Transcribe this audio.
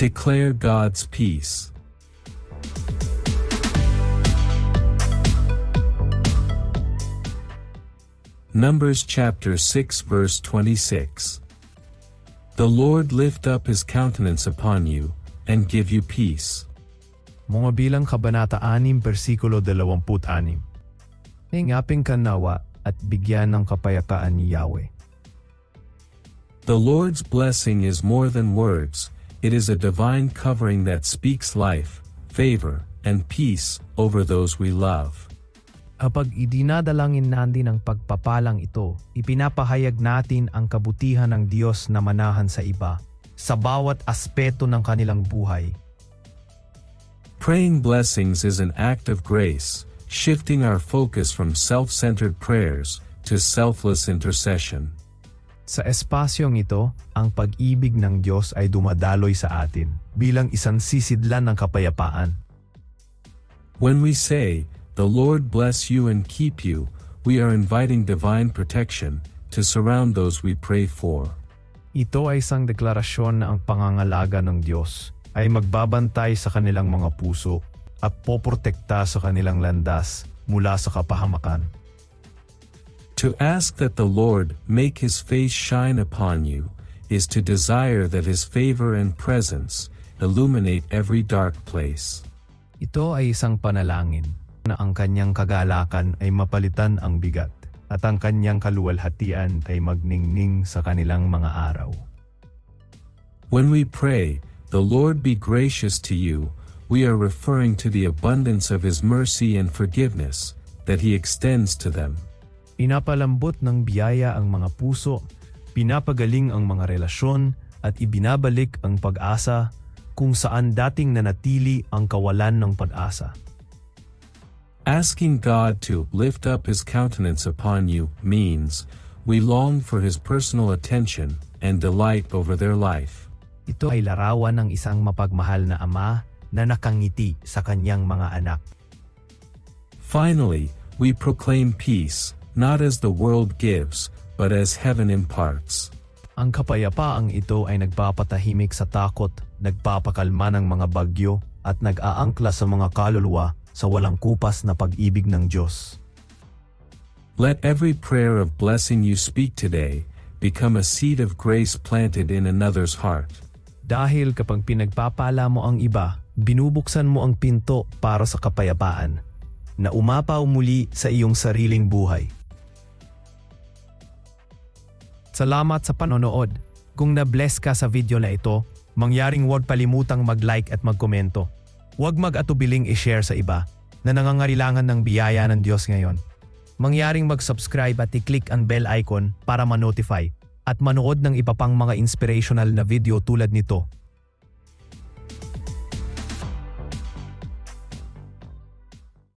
Declare God's peace. Numbers chapter 6 verse 26. The Lord lift up his countenance upon you, and give you peace. Mga bilang Kabanata 6, versikulo 26. Ingaping kanawa at bigyan ng kapayapaan ni Yahweh. The Lord's blessing is more than words, it is a divine covering that speaks life, favor, and peace over those we love. Kapag idinadalangin natin ang pagpapalang ito, ipinapahayag natin ang kabutihan ng Diyos na manahan sa iba, sa bawat aspeto ng kanilang buhay. Praying blessings is an act of grace, shifting our focus from self-centered prayers to selfless intercession. Sa espasyong ito, ang pag-ibig ng Diyos ay dumadaloy sa atin bilang isang sisidlan ng kapayapaan. When we say, The Lord bless you and keep you, we are inviting divine protection to surround those we pray for. Ito ay isang deklarasyon na ang pangangalaga ng Diyos ay magbabantay sa kanilang mga puso at poprotekta sa kanilang landas mula sa kapahamakan. To ask that the Lord make his face shine upon you is to desire that his favor and presence illuminate every dark place. Ito ay isang panalangin na ang kanyang kagalakan ay mapalitan ang bigat at ang kanyang kaluwalhatian ay magningning sa kanilang mga araw. When we pray, The Lord be gracious to you, we are referring to the abundance of his mercy and forgiveness that he extends to them. Pinapalambot ng biyaya ang mga puso, pinapagaling ang mga relasyon at ibinabalik ang pag-asa kung saan dating nanatili ang kawalan ng pag-asa. Asking God to lift up his countenance upon you means we long for his personal attention and delight over their life. Ito ay larawan ng isang mapagmahal na ama na nakangiti sa kanyang mga anak. Finally, we proclaim peace, not as the world gives, but as heaven imparts. Ang kapayapaang ito ay nagpapatahimik sa takot, nagpapakalma ng mga bagyo, at nag-aangkla sa mga kaluluwa sa walang kupas na pag-ibig ng Diyos. Let every prayer of blessing you speak today become a seed of grace planted in another's heart. Dahil kapag pinagpapala mo ang iba, binubuksan mo ang pinto para sa kapayapaan na umapaw muli sa iyong sariling buhay. Salamat sa panonood. Kung na-bless ka sa video na ito, mangyaring huwag palimutang mag-like at magkomento. Huwag mag-atubiling i-share sa iba na nangangailangan ng biyaya ng Diyos ngayon. Mangyaring mag-subscribe at i-click ang bell icon para ma-notify at manood ng iba pang mga inspirational na video tulad nito